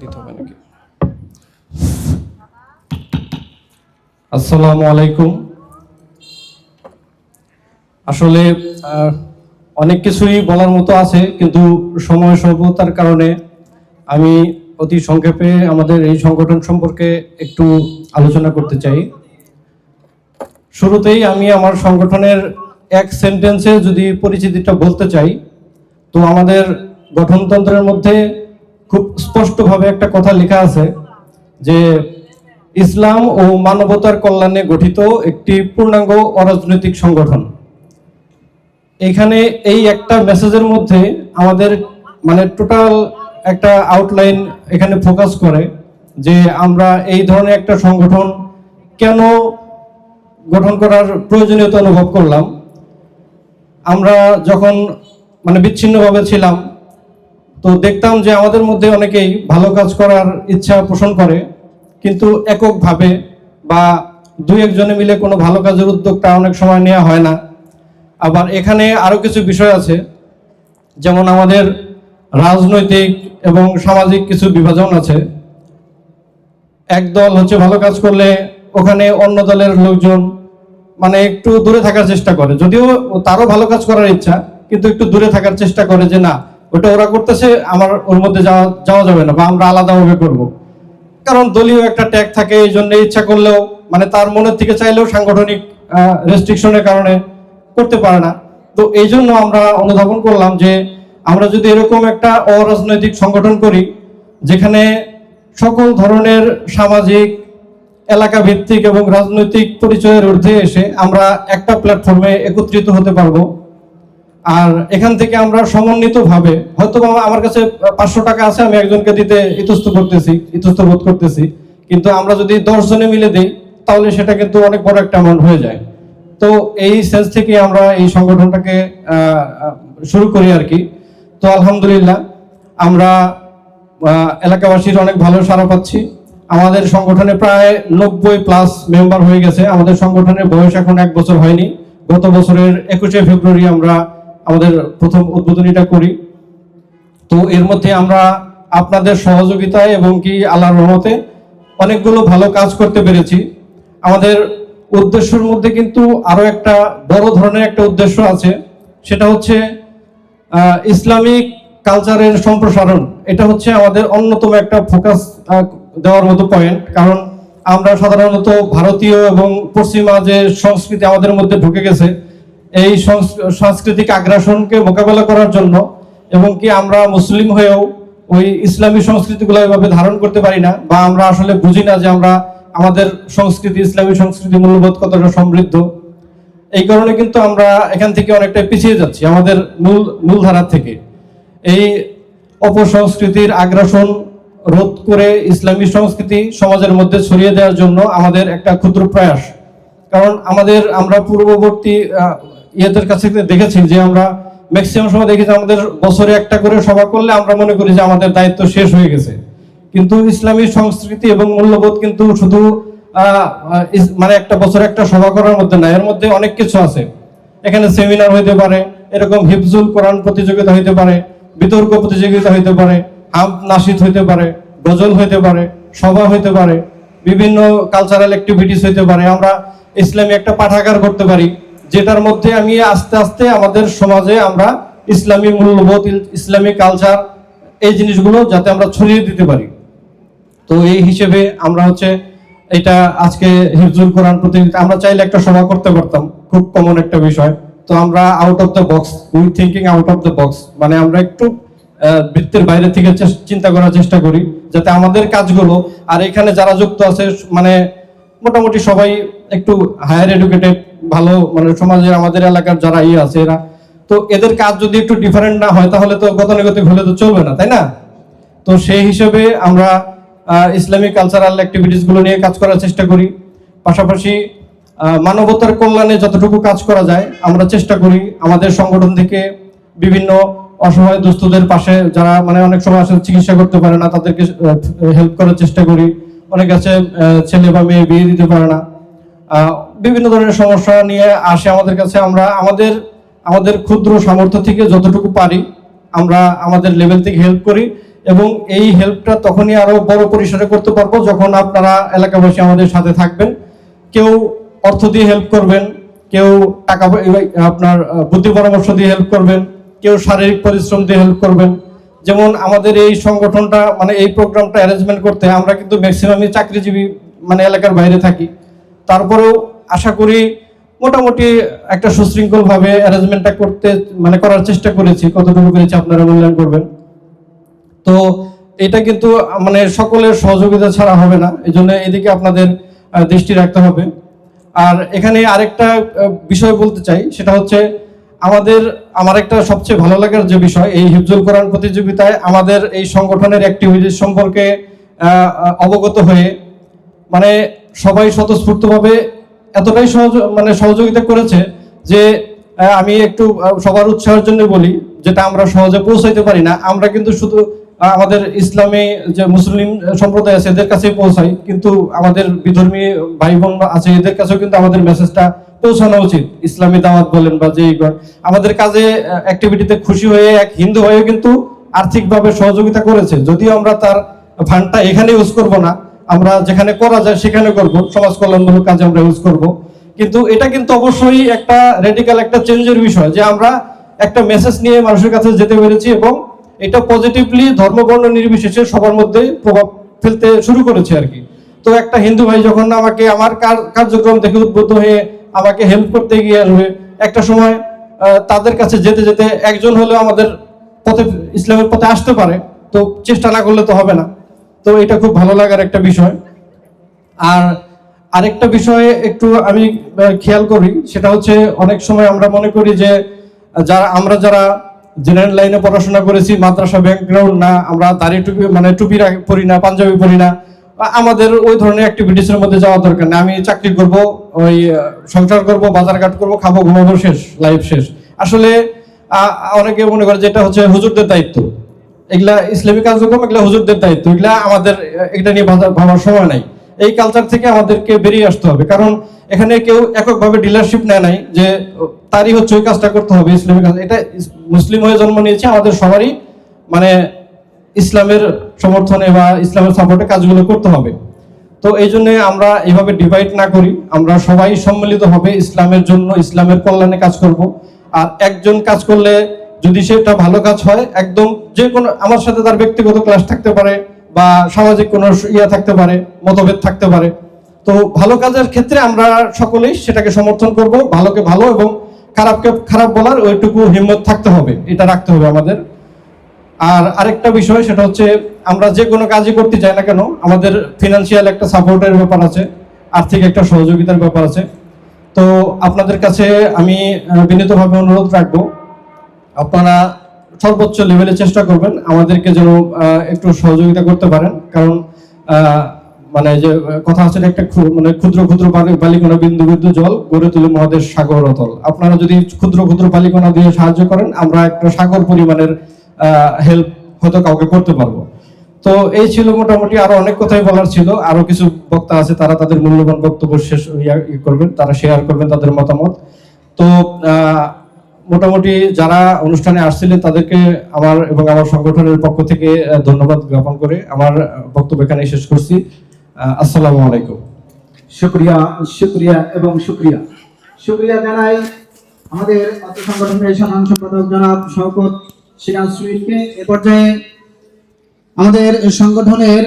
দিতে হবে নাকি? আসসালামু আলাইকুম। আসলে অনেক কিছুই বলার মতো আছে, কিন্তু সময় স্বল্পতার কারণে আমি অতি সংক্ষেপে আমাদের এই সংগঠন সম্পর্কে একটু আলোচনা করতে চাই। শুরুতেই আমি আমার সংগঠনের এক সেন্টেন্সে যদি পরিচিতিটা বলতে চাই, তো আমাদের গঠনতন্ত্রের মধ্যে খুব স্পষ্টভাবে একটা কথা লেখা আছে যে ইসলাম ও মানবতার কল্যাণে গঠিত একটি পূর্ণাঙ্গ অরাজনৈতিক সংগঠন। এখানে এই একটা মেসেজের মধ্যে আমাদের মানে টোটাল একটা আউটলাইন এখানে ফোকাস করে যে আমরা এই ধরনের একটা সংগঠন কেন গঠন করার প্রয়োজনীয়তা অনুভব করলাম। আমরা যখন মানে বিচ্ছিন্নভাবে ছিলাম তো দেখতাম যে আমাদের মধ্যে অনেকেই ভালো কাজ করার ইচ্ছা পোষণ করে, কিন্তু এককভাবে বা দু একজনে মিলে কোনো ভালো কাজের উদ্যোগটা অনেক সময় নেওয়া হয় না। আবার এখানে আরও কিছু বিষয় আছে, যেমন আমাদের রাজনৈতিক এবং সামাজিক কিছু বিভাজন আছে। এক দল হচ্ছে ভালো কাজ করলে ওখানে অন্য দলের লোকজন মানে একটু দূরে থাকার চেষ্টা করে, যদিও তারও ভালো কাজ করার ইচ্ছা, কিন্তু একটু দূরে থাকার চেষ্টা করে যে না ওটা ওরা করতেছে, আমার ওর মধ্যে যাওয়া যাওয়া যাবে না, বা আমরা আলাদাভাবে করব। কারণ দলীয় একটা ট্যাগ থাকে, এই জন্য ইচ্ছা করলেও মানে তার মনের থেকে চাইলেও সাংগঠনিক রেস্ট্রিকশনের কারণে করতে পারে না। তো এই জন্য আমরা অনুধাবন করলাম যে, আমরা যদি এরকম একটা অরাজনৈতিক সংগঠন করি, যেখানে সকল ধরনের সামাজিক এলাকা ভিত্তিক এবং রাজনৈতিক পরিচয়ের ঊর্ধ্বে এসে আমরা একটা প্ল্যাটফর্মে একত্রিত হতে পারব আর এখান থেকে আমরা সমন্বিতভাবে হয়তো আমার কাছে পাঁচশো টাকা আছে, আমি একজনকে দিতে ইতস্ত করতেছি, ইতস্ত বোধ করতেছি। কিন্তু আমরা যদি দশ জনে মিলে দিই, তাহলে সেটা কিন্তু অনেক বড় একটা অ্যামাউন্ট হয়ে যায়। তো এই সেন্স থেকে আমরা এই সংগঠনটাকে শুরু করি আর কি। তো আলহামদুলিল্লাহ, আমরা এলাকাবাসীর অনেক ভালো সাড়া পাচ্ছি। আমাদের সংগঠনে প্রায় নব্বই প্লাস মেম্বার হয়ে গেছে। আমাদের সংগঠনের বয়স এখন এক বছর হয়নি। গত বছরের একুশে ফেব্রুয়ারি আমরা আমাদের প্রথম উদ্বোধনীটা করি। তো এর মধ্যে আমরা আপনাদের সহযোগিতায় এবং কি আল্লাহর রহমতে অনেকগুলো ভালো কাজ করতে পেরেছি। আমাদের উদ্দেশ্যের মধ্যে কিন্তু আরও একটা বড় ধরনের একটা উদ্দেশ্য আছে। সেটা হচ্ছে ইসলামিক কালচারের সম্প্রসারণ। এটা হচ্ছে আমাদের অন্যতম একটা ফোকাস দেওয়ার মতো পয়েন্ট কারণ আমরা সাধারণত ভারতীয় এবং পশ্চিমা যে সংস্কৃতি আমাদের মধ্যে ঢুকে গেছে এই সংস- সাংস্কৃতিক আগ্রাসনকে মোকাবেলা করার জন্য এবং কি আমরা মুসলিম হয়েও ওই ইসলামী সংস্কৃতিগুলো এভাবে ধারণ করতে পারি না বা আমরা আসলে বুঝি না যে আমরা আমাদের সংস্কৃতি, ইসলামী সংস্কৃতি মূল্যবোধ কতটা সমৃদ্ধ। এই কারণে কিন্তু আমরা এখান থেকে অনেকটা পিছিয়ে যাচ্ছি আমাদের মূল, মূলধারা থেকে। এই অপসংস্কৃতির আগ্রাসন রোধ করে ইসলামী সংস্কৃতি সমাজের মধ্যে ছড়িয়ে দেওয়ার জন্য আমাদের একটা ক্ষুদ্র প্রয়াস। কারণ আমাদের আমরা পূর্ববর্তী ইয়েদের কাছে দেখেছি যে আমরা ম্যাক্সিমাম সময় দেখেছি আমাদের বছরে একটা করে সভা করলে আমরা মনে করি যে আমাদের দায়িত্ব শেষ হয়ে গেছে। কিন্তু ইসলামী সংস্কৃতি এবং মূল্যবোধ কিন্তু শুধু মানে একটা বছরে একটা সভা করার মধ্যে না এর মধ্যে অনেক কিছু আছে। এখানে সেমিনার হইতে পারে, এরকম হিফজুল কোরআন প্রতিযোগিতা হইতে পারে, বিতর্ক প্রতিযোগিতা হইতে পারে, হাম নাসিদ হইতে পারে, গজল হইতে পারে, সভা হইতে পারে, বিভিন্ন কালচারাল অ্যাক্টিভিটিস হইতে পারে। আমরা ইসলামী একটা পাঠাগার করতে পারি। যেটার মধ্যে আমি আস্তে আস্তে আমাদের সমাজে আমরা ইসলামী মূল্যবোধ, ইসলামী কালচার এই জিনিসগুলো যাতে আমরা ছড়িয়ে দিতে পারি। তো এই হিসেবে আমরা হচ্ছে এটা আজকে হিফজুল কোরআন প্রতিযোগিতা আমরা চাইলে একটা সভা করতে পারতাম, খুব কমন একটা বিষয়। তো আমরা out of the box we thinking out of the box মানে আমরা একটু বৃত্তের বাইরে থেকে চিন্তা করার চেষ্টা করি, যাতে আমাদের কাজগুলো, আর এখানে যারা যুক্ত আছে মানে মোটামুটি সবাই একটু হায়ার এডুকেটেড ভালো মানে সমাজের আমাদের এলাকার যারা ইয়ে আছে এরা, তো এদের কাজ যদি একটু ডিফারেন্ট না হয় তাহলে তো গতানুগতিক হলে তো চলবে না, তাই না? তো সেই হিসেবে আমরা ইসলামিক কালচারাল অ্যাক্টিভিটিসগুলো নিয়ে কাজ করার চেষ্টা করি। পাশাপাশি মানবতার কল্যাণে যতটুকু কাজ করা যায়, আমরা চেষ্টা করি আমাদের সংগঠন থেকে বিভিন্ন অসহায় দুস্থদের পাশে যারা মানে অনেক সময় আসলে চিকিৎসা করতে পারে না, তাদেরকে হেল্প করার চেষ্টা করি। অনেক আছে ছেলে বা মেয়ে বিয়ে দিতে পারে না। বিভিন্ন ধরনের সমস্যা নিয়ে আসে আমাদের কাছে। আমরা আমাদের আমাদের ক্ষুদ্র সামর্থ্য থেকে যতটুকু পারি, আমরা আমাদের লেভেল থেকে হেল্প করি এবং এই হেল্পটা তখনই আরও বড় পরিসরে করতে পারব যখন আপনারা এলাকাবাসী আমাদের সাথে থাকবেন। কেউ অর্থ দিয়ে হেল্প করবেন, কেউ টাকা আপনার বুদ্ধি পরামর্শ দিয়ে হেল্প করবেন, কেউ শারীরিক পরিশ্রম দিয়ে হেল্প করবেন। যেমন আমাদের এই সংগঠনটা মানে এই প্রোগ্রামটা অ্যারেঞ্জমেন্ট করতে আমরা কিন্তু ম্যাক্সিমামই চাকরিজীবী মানে এলাকার বাইরে থাকি। তারপরেও আশা করি মোটামুটি একটা সুশৃঙ্খল ভাবে অ্যারেঞ্জমেন্টটা করতে মানে করার চেষ্টা করেছি, কতটুকু করেছি আপনারা মূল্যায়ন করবেন। তো এটা কিন্তু মানে সকলের সহযোগিতা ছাড়া হবে না এই জন্য এদিকে আপনাদের দৃষ্টি রাখতে হবে। আর এখানে আরেকটা বিষয় বলতে চাই, সেটা হচ্ছে আমাদের, আমার একটা সবচেয়ে ভালো লাগার যে বিষয়, এই হিফজুল কোরআন প্রতিযোগিতায় আমাদের এই সংগঠনের অ্যাক্টিভিটিস সম্পর্কে অবগত হয়ে মানে সবাই স্বতঃস্ফূর্তভাবে এতটাই সহজ মানে সহযোগিতা করেছে যে আমি একটু সবার উৎসাহের জন্য বলি, যেটা আমরা সহজে পৌঁছাইতে পারি না। আমরা কিন্তু শুধু আমাদের ইসলামী যে মুসলিম সম্প্রদায় আছে, এদের কাছেই পৌঁছাই। কিন্তু আমাদের বিধর্মী ভাই বোন আছে, এদের কাছেও কিন্তু আমাদের মেসেজটা পৌঁছানো উচিত। ইসলামী দাওয়াত বলেন বা যেই। আমাদের কাজে অ্যাক্টিভিটিতে খুশি হয়ে, এক হিন্দু হয়ে কিন্তু আর্থিকভাবে সহযোগিতা করেছে। যদিও আমরা তার ফান্ডটা এখানে ইউজ করব না আমরা যেখানে করা যায় সেখানে করব, সমাজ কল্যাণমূলক কাজে আমরা ইউজ করব। কিন্তু এটা কিন্তু অবশ্যই একটা রেডিক্যাল একটা চেঞ্জের বিষয় যে আমরা একটা মেসেজ নিয়ে মানুষের কাছে যেতে পেরেছি এবং এটা পজিটিভলি ধর্মবর্ণ নির্বিশেষে সবার মধ্যে প্রভাব ফেলতে শুরু করেছে আর কি। তো একটা হিন্দু ভাই যখন আমাকে আমার কার- কার্যক্রম দেখে উদ্বুদ্ধ হয়ে আমাকে হেল্প করতে গিয়ে আসবে, একটা সময় তাদের কাছে যেতে যেতে একজন হলেও আমাদের পথে, ইসলামের পথে আসতে পারে, তো চেষ্টা না করলে তো হবে না। তো এটা খুব ভালো লাগার একটা বিষয়। আর আরেকটা বিষয়ে একটু আমি খেয়াল করি, সেটা হচ্ছে অনেক সময় আমরা মনে করি যে যারা, আমরা যারা জেনারেল লাইনে পড়াশোনা করেছি, মাদ্রাসা ব্যাকগ্রাউন্ড না, আমরা দাড়ি টুপি মানে টুপি পরি না, পাঞ্জাবি পরি না আমাদের ওই ধরনের অ্যাক্টিভিটিস এর মধ্যে যাওয়া দরকার নেই আমি চাকরি করব, ওই সংসার করব, বাজারঘাট করব, খাব, ঘুমাবো, শেষ লাইফ শেষ। আসলে অনেকে মনে করে যে এটা হচ্ছে হুজুরদের দায়িত্ব। এগুলা ইসলামিক কার্যক্রম, এগুলা হুজুরদের দায়িত্ব। এগুলা আমাদের, এটা নিয়ে ভাবা- ভাবার সময় নাই। এই কালচার থেকে আমাদেরকে বেরিয়ে আসতে হবে। কারণ এখানে কেউ এককভাবে ডিলারশিপ নেয় নাই যে, তারই হচ্ছে ওই কাজটা করতে হবে, ইসলামিক কাজ। এটা মুসলিম হয়ে জন্ম নিয়েছে, আমাদের সবারই মানে ইসলামের সমর্থনে বা ইসলামের সাপোর্টে কাজগুলো করতে হবে। তো এই জন্য আমরা এইভাবে ডিভাইড না করি। আমরা সবাই সম্মিলিত হবে, ইসলামের জন্য, ইসলামের কল্যাণে কাজ করব। আর একজন কাজ করলে যদি সেটা ভালো কাজ হয়, একদম যে কোনো আমার সাথে তার ব্যক্তিগত ক্লাস থাকতে পারে বা সামাজিক কোনো ইয়া থাকতে পারে, মতভেদ থাকতে পারে। তো ভালো কাজের ক্ষেত্রে আমরা সকলেই সেটাকে সমর্থন করব, ভালোকে ভালো এবং খারাপকে খারাপ বলার ওইটুকু হিম্মত থাকতে হবে, এটা রাখতে হবে আমাদের। আর আরেকটা বিষয় সেটা হচ্ছে, আমরা যে কোনো কাজই করতে চাই না কেন, আমাদের ফিনান্সিয়াল একটা সাপোর্টের ব্যাপার আছে, আর্থিক একটা সহযোগিতার ব্যাপার আছে। তো আপনাদের কাছে আমি বিনীতভাবে অনুরোধ রাখব, আপনারা সর্বোচ্চ লেভেলে চেষ্টা করবেন। আমাদেরকে যেন একটু সহযোগিতা করতে পারেন। কারণ মানে যে, কথা আছে একটা মানে ক্ষুদ্র ক্ষুদ্র বালি- বালিকণা বিন্দু বিন্দু জল গড়ে তুলে মহাদেশ সাগর অতল। আপনারা যদি ক্ষুদ্র ক্ষুদ্র বালিকণা দিয়ে সাহায্য করেন, আমরা একটা সাগর পরিমাণের হেল্প হয়তো কাউকে করতে পারব। তো এই ছিল মোটামুটি আরও অনেক কথাই বলার ছিল। আরও কিছু বক্তা আছে, তারা তাদের মূল্যবান বক্তব্য শেষ করবেন, তারা শেয়ার করবেন তাদের মতামত। তো মোটামুটি যারা অনুষ্ঠানে আসছিলেন তাদেরকে আমার এবং আমার সংগঠনের পক্ষ থেকে ধন্যবাদ জ্ঞাপন করে আমার বক্তব্য এখানে শেষ করছি। আসসালামু আলাইকুম। শুক্রিয়া শুক্রিয়া এবং শুক্রিয়া। শুক্রিয়া জানাই আমাদের অর্থ সংগঠনের সাধারণ সম্পাদক জনাব শওকত সিরাজ সুইটকে। এ পর্যায়ে আমাদের সংগঠনের